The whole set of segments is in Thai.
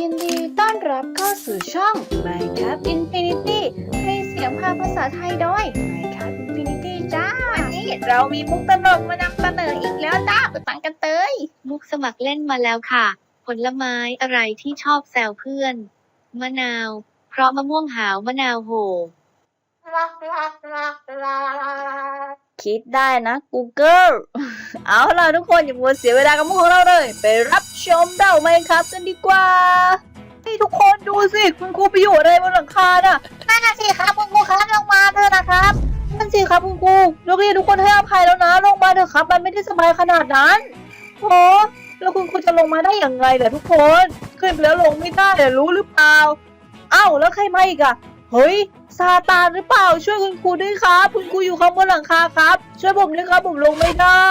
ยินดีต้อนรับเข้าสู่ช่อง Minecraft Infinity ให้เสียงภาคภาษาไทยโดย Minecraft Infinity จ้า วันนี้เรามีมุกตลกมานำเสนออีกแล้วจ้าไปฟังกันเตยมุกสมัครเล่นมาแล้วค่ะ ผลไม้อะไรที่ชอบแซวเพื่อน มะนาว เพราะมะม่วงหาวมะนาวโห คิดได้นะ Google เอาล่ะทุกคนอย่ามัวเสียเวลากับมุกของเราเลย ไปรับชมเดาไหมครับกันดีกว่านี่ทุกคนดูสิ คุณครูไปอยู่อะไรบนหลังคาน่ะนั่นน่ะสิครับคุณครูครับลงมาเถอะนะครับนั่นสิครับคุณครูนักเรียนทุกคนให้อภัยแล้วนะ ลงมาเถอะครับ มันไม่ได้สบายขนาดนั้นโอ้แล้วคุณครูจะลงมาได้อย่างไรล่ะทุกคน ขึ้นไปแล้วลงไม่ได้อรู้หรือเปล่า เอ้าแล้วใครมาอีกอะเฮ้ย ซาตานหรือเปล่าช่วยคุณครูด้วยครับ คุณครูอยู่ข้างบนหลังคาครับ ช่วยผมด้วยครับผมลงไม่ได้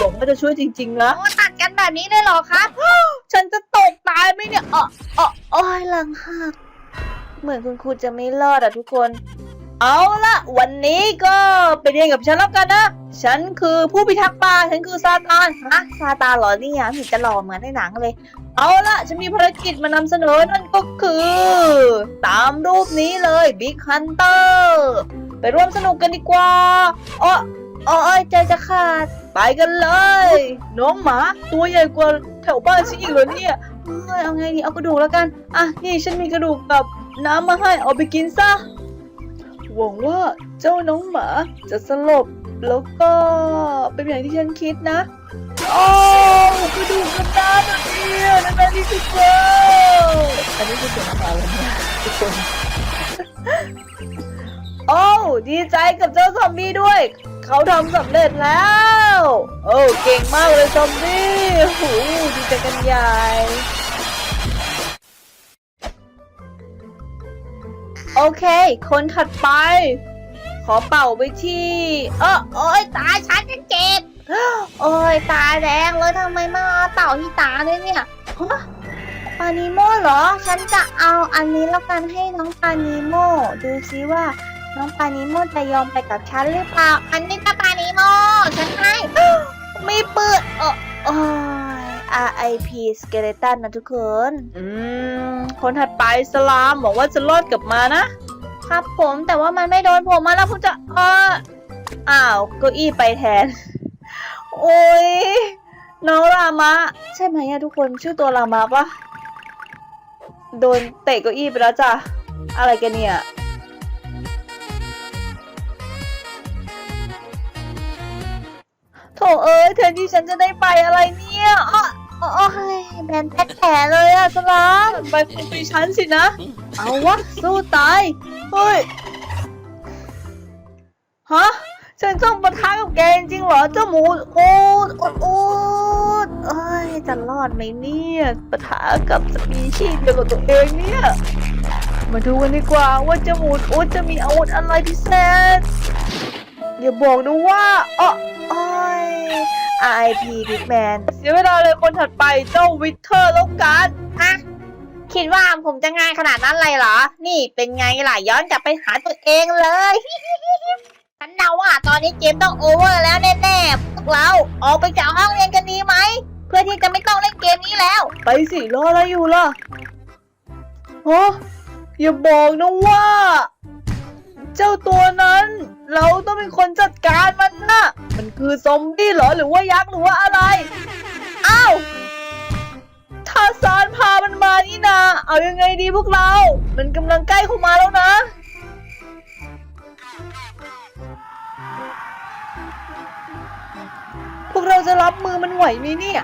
บอกว่าจะช่วยจริงๆนะโอ้ตัดกันแบบนี้ได้หรอครับ ฉันจะตกตายไหมเนี่ยเออเออโอ้ยหลังหักเหมือนคุณครูจะไม่รอดอะทุกคน เอาละวันนี้ก็ไปเรียนกับฉันแล้วกันนะ ฉันคือผู้พิทักษ์ป่าฉันคือซาตานฮะซาตานเหรอเนี่ยเห็นจะหล่อเหมือนในหนังเลย เอาละฉันมีภารกิจมานำเสนอนั่นก็คือ ตามรูปนี้เลย Big Hunter ไปร่วมสนุกกันดีกว่าอ้ออ้อยใจจะขาด ไปกันเลย น้องหมาตัวใหญ่กว่าแถวบ้านฉันอีกเหรอเนี่ยเอ้ยเอาไงดีเอากระดูกแล้วกัน อะ นี่ฉันมีกระดูกกับน้ำมาให้เอาไปกินซะหวังว่าเจ้าน้องหมาจะสลบแล้วก็เป็นอย่างที่ฉันคิดนะ โอ้กระดูกกระดานเนี่ยนั่นนั่นนี่คือเจ้าอันนี้คือเสียงอะไรเนี่ยทุกคนโอ้ดีใจกับเจ้าซอมบี้ด้วย เขาทำสำเร็จแล้ว โอ้เก่งมากเลยซอมบี้โอ้โหดีใจกันใหญ่โอเค คนถัดไป ขอเป่าไปที่ เออโอ้ยตาฉันจะเจ็บ โอ้ยตาแดงเลยทำไมมาเอาเต่าที่ตาด้วยเนี่ยฮะปานิโมเหรอ ฉันจะเอาอันนี้แล้วกันให้น้องปานิโมดูซิว่าน้องปานิโมจะยอมไปกับฉันหรือเปล่า อันนี้จะปานิโมฉันให้ไม่เปิดเออโอ้ย RIP Skeleton นะทุกคน อืม คนถัดไปสลามบอกว่าจะรอดกลับมานะ ครับผมแต่ว่ามันไม่โดนผมมาแล้วผมจะเอออ้าวเก้าอี้ไปแทน โอ้ยน้องรามะ ใช่ไหมอะทุกคนชื่อตัวรามะปะโดนเตะเก้าอี้ไปแล้วจ้ะ อะไรกันเนี่ยโถเอ้ยแทนที่ฉันจะได้ไปอะไรเนี่ยอ้ออ้ออ้อเฮ้ยแบนแท็กแผลเลยอะสลามไปคุณปีฉันสินะ เอาวะสู้ตาย เฮ้ย ฮะ ฉันต้องปะทะกับแกจริงเหรอเจ้าหมูโอ๊ตโอ๊ตโอ๊ตเอ้ยจะรอดไหมเนี่ยปะทะกับสปีชีส์เดียวกับตัวเองเนี่ย มาดูกันดีกว่าว่าเจ้าหมูโอ๊ตจะมีอาวุธอะไรพิเศษอย่าบอกนะว่าอ้อโอ้ย RIP Big Man เสียเวลาเลยคนถัดไปเจ้าวิเทอร์แล้วกันฮะคิดว่าผมจะง่ายขนาดนั้นเลยเหรอ นี่เป็นไงล่ะย้อนกลับไปหาตัวเองเลย ฉันเดาว่าตอนนี้เกมต้องโอเวอร์แล้วแน่ๆพวกเราออกไปจากห้องเรียนกันดีไหม เพื่อที่จะไม่ต้องเล่นเกมนี้แล้ว ไปสิรออะไรอยู่ล่ะฮะอย่าบอกนะว่า เจ้าตัวนั้น เราต้องเป็นคนจัดการมันนะมันคือซอมบี้เหรอหรือว่ายักษ์หรือว่าอะไรอ้าวทาซานพามันมานี่นา เอายังไงดีพวกเรา มันกำลังใกล้เข้ามาแล้วนะ รับมือมันไหวไหมเนี่ย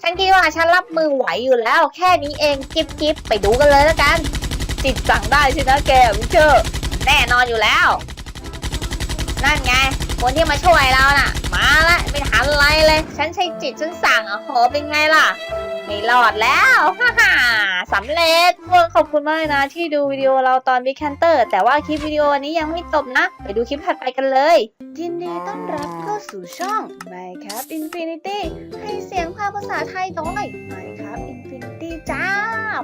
ฉันคิดว่าฉันรับมือไหวอยู่แล้ว แค่นี้เองจิบกิบไปดูกันเลยแล้วกัน จิตสั่งได้ใช่นะแกวิเชอร์แน่นอนอยู่แล้ว นั่นไง คนที่มาช่วยเราน่ะ มาละไม่ทันไรเลย ฉันใช้จิตฉันสั่งอะโหเป็นไงล่ะ ไม่รอดแล้วฮ่าฮ่าสำเร็จทุกคนขอบคุณมากนะ ที่ดูวิดีโอเราตอน Big Hunter แต่ว่าคลิปวิดีโอนี้ยังไม่จบนะ ไปดูคลิปถัดไปกันเลย ยินดีต้อนรับเข้าสู่ช่อง Minecraft Infinity ให้เสียงภาคภาษาไทยโดย Minecraft Infinity จ้า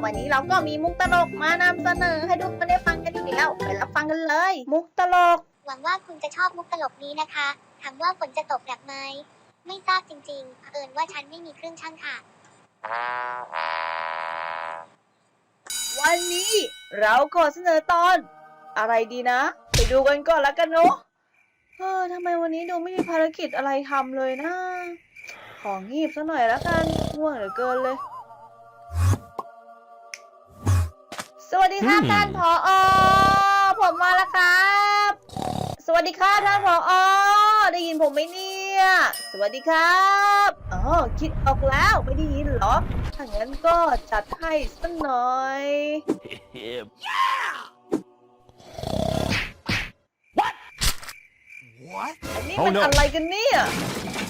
วันนี้เราก็มีมุกตลกมานำเสนอให้ทุกคนได้ฟังกันอีกแล้วไปรับฟังกันเลย มุกตลก หวังว่าคุณจะชอบมุกตลกนี้นะคะถามว่าฝนจะตกหนักไหมไม่ทราบจริงๆเผอิญว่าฉันไม่มีเครื่องชั่งค่ะ วันนี้เราขอเสนอตอน อะไรดีนะ ไปดูกันก่อนแล้วกันเนาะเออทำไมวันนี้ดูไม่มีภารกิจอะไรทำเลยนะ ของงีบซะหน่อยแล้วกันง่วงเหลือเกินเลย สวัสดีครับอืมท่านผออผมมาแล้วครับ สวัสดีครับท่านผออได้ยินผมไหมเนี่ย สวัสดีครับ อ๋อคิดออกแล้วไม่ได้ยินเหรอ ถ้างั้นก็จัดให้สักหน่อย What? อันนี้ Oh มัน no อะไรกันเนี่ย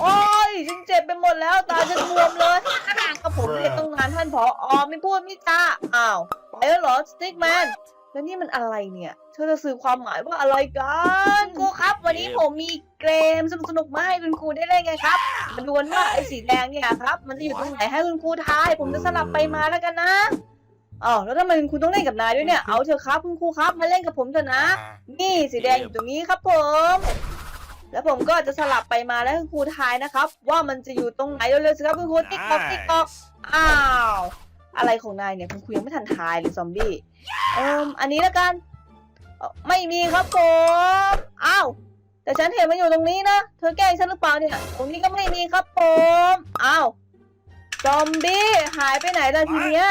โอ้ยฉันเจ็บไปหมดแล้ว ตาฉันบวมเลยก็ผมเรียนตั้งนานท่านผออไม่พูดไม่จาอ้าวไปแล้วเหรอสติ๊กแมน แล้วนี่มันอะไรเนี่ย เธอจะสื่อความหมายว่าอะไรกันครูครับ วันนี้ผมมีเกมสนุกสนุกๆมาให้คุณครูได้เล่นไงครับมาดูกันว่าไอ้สีแดงเนี่ยครับ มันจะอยู่ตรงไหนให้คุณครูทาย ผมจะสลับไปมาแล้วกันนะอ๋อแล้วทำไมคุณครูต้องเล่นกับนายด้วยเนี่ย เอาเถอะครับคุณครูครับมาเล่นกับผมเถอะนะ นี่สีแดงอยู่ตรงนี้ครับผม แล้วผมก็จะสลับไปมาแล้วให้คุณครูทายนะครับ ว่ามันจะอยู่ตรงไหนเร็วๆสิครับคุณครูติ๊กต๊อกติ๊กต๊อกอ้าว อะไรของนายเนี่ยคุณครูยังไม่ทันทายเลยซอมบี้เอิมอันนี้แล้วกันเอ่อไม่มีครับผมอ้าวแต่ฉันเห็นมันอยู่ตรงนี้นะ เธอแกล้งฉันหรือเปล่าเนี่ยตรงนี้ก็ไม่มีครับผมอ้าวซอมบี้หายไปไหนล่ะทีเนี้ย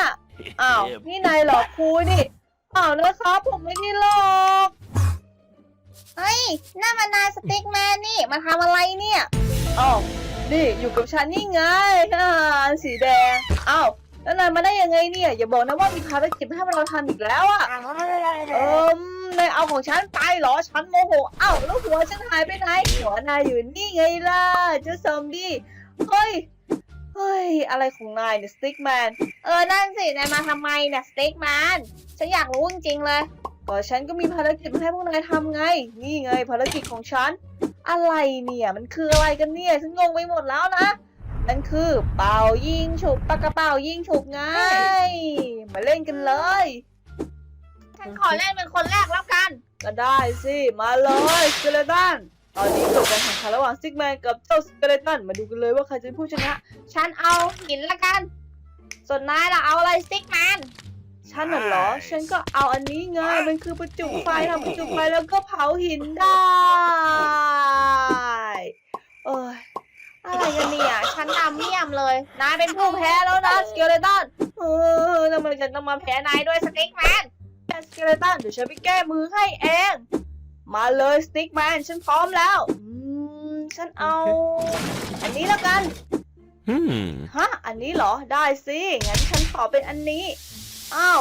อ้าวนี่นายหลอกครูนี่อ้าวนะครับผมไม่ได้หลอกเฮ้ยนั่นมันนายสติ๊กแมนนี่มาทำอะไรเนี่ยอ้าวนี่อยู่กับฉันนี่ไงอ่าสีแดงอ้าว แล้วนายมาได้ยังไงเนี่ย อย่าบอกนะว่ามีภารกิจให้เราทำอีกแล้วอะเอิมนายเอาของฉันไปเหรอ ฉันโมโหอ้าวแล้วหัวฉันหายไปไหนหัวนายอยู่นี่ไงล่ะเจ้าซอมบี้เฮ้ย เฮ้ย อะไรของนายเนี่ยสติ๊กแมน เออ นั่นสิ นายมาทำไมเนี่ยสติ๊กแมน ฉันอยากรู้จริงๆเลย ก็ฉันก็มีภารกิจมาให้พวกนายทำไง นี่ไงภารกิจของฉัน อะไรเนี่ย มันคืออะไรกันเนี่ย ฉันงงไปหมดแล้วนะ นั่นคือเป่ายิงฉุบปากกระเป๋ายิงฉุบไง มาเล่นกันเลย ฉันขอเล่นเป็นคนแรกแล้วกัน ก็ได้สิ มาเลยสเกเลตันตอนนี้จบการแข่งขันระหว่างซิกแมนกับเจ้าสเกเลตันมาดูกันเลยว่าใครจะเป็นผู้ชนะ ฉันเอาหินละกัน ส่วนนายล่ะเอาอะไรซิกแมน ฉันน่ะเหรอ Nice ฉันก็เอาอันนี้ไงมันคือประจุไฟทำประจุไฟแล้วก็เผาหินได้ เอ้ยอะไรกันเนี่ย ฉันดำเมี่ยมเลย นายเป็นผู้แพ้แล้วนะสเกเลตันเออทำไมฉันต้องมาแพ้นายด้วยสติ๊กแมนสเกเลตันเดี๋ยวฉันไปแก้มือให้เอง มาเลยสติ๊กแมนฉันพร้อมแล้ว อืม ฉันเอา อันนี้แล้วกัน Hmm. ฮะ อันนี้เหรอ ได้สิ งั้นฉันขอเป็นอันนี้ อ้าว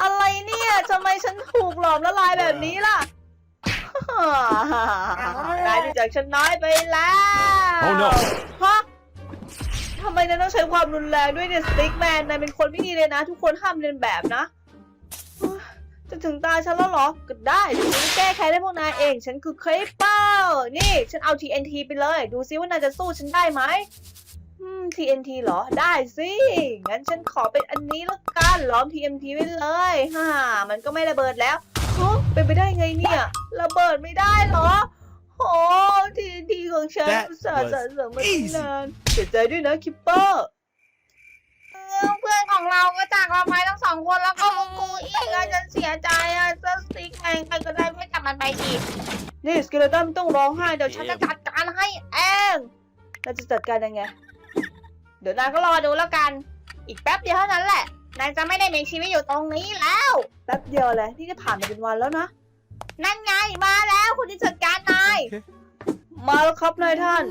อะไรเนี่ย ทำไมฉันถูกหลอมละลายแบบนี้ล่ะนายรู้จักฉันน้อยไปแล้ว Oh no ฮะทำไมนายต้องใช้ความรุนแรงด้วยเนี่ยสติ๊กแมนนายเป็นคนไม่ดีเลยนะ ทุกคนห้ามเรียนแบบนะจะถึงตาฉันแล้วเหรอ ก็ได้ฉันแก้แค้นให้พวกนายเอง ฉันคือเครปเปอร์นี่ ฉันเอา TNT ไปเลย ดูซิว่านายจะสู้ฉันได้ไหมอืม TNT เหรอ ได้สิ งั้นฉันขอเป็นอันนี้ละกันล้อม TNT ไว้เลยฮ่ามันก็ไม่ระเบิดแล้วเป็นไปได้ไงเนี่ย ระเบิดไม่ได้เหรอ โอ้ TNT ของฉัน That อุตส่าห์ was สะสมมาตั้ง easy นานเสียใจด้วยนะคิปเปอร์ เพื่อนของเราก็จากเราไปทั้งสองคนแล้วก็มุกูอีกอะฉันเสียใจอะเจ้าสติ๊กแมนใครก็ได้ช่วยจับมันไปทีนี่สเกเลตันไม่ต้องร้องไห้เดี๋ยวฉันจะจัดการให้เองเราจะจัดการยังไง เดี๋ยวนายก็รอดูแล้วกัน อีกแป๊บเดียวเท่านั้นแหละนายจะไม่ได้มีชีวิตอยู่ตรงนี้แล้ว แป๊บเดียวแหละที่จะผ่านมาเป็นวันแล้วนะ นั่นไงมาแล้วคุณที่จัดการนา ยมาแล้วครับนายท่าน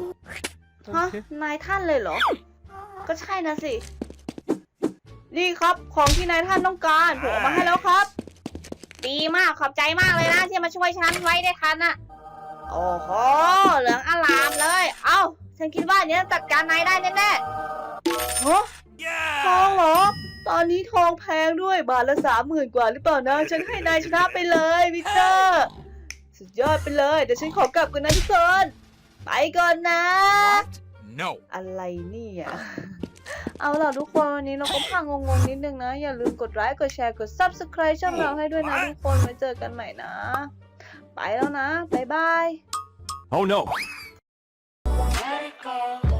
ฮะนายท่านเลยเหรอ ก็ใช่นะสิ นี่ครับของที่นายท่านต้องการผมเอามาให้แล้วครับ ดีมากขอบใจมากเลยนะที่มาช่วยฉันไว้ได้ทันอะโอ้โหเหลืองอลามเลย เอ้าฉันคิดว่าอันเนี้ยจัดการนายได้แน่ๆฮะทอง Yeah. เหรอ ตอนนี้ทองแพงด้วยบาทละสามหมื่นกว่าหรือเปล่านะ ฉันให้นายชนะไปเลยวิเตอร์ สุดยอดไปเลยเดี๋ยวฉันขอกลับกันนะทุกคนไปก่อนนะ What? No. อะไรเนี่ย เอาล่ะทุกคนวันนี้เราก็พังงงๆนิดนึงนะ อย่าลืมกดไลค์กดแชร์กด subscribe ช่องเราให้ด้วยนะทุกคนไว้เจอกันใหม่นะ ไปแล้วนะ บ๊ายบาย Oh no. Let it go.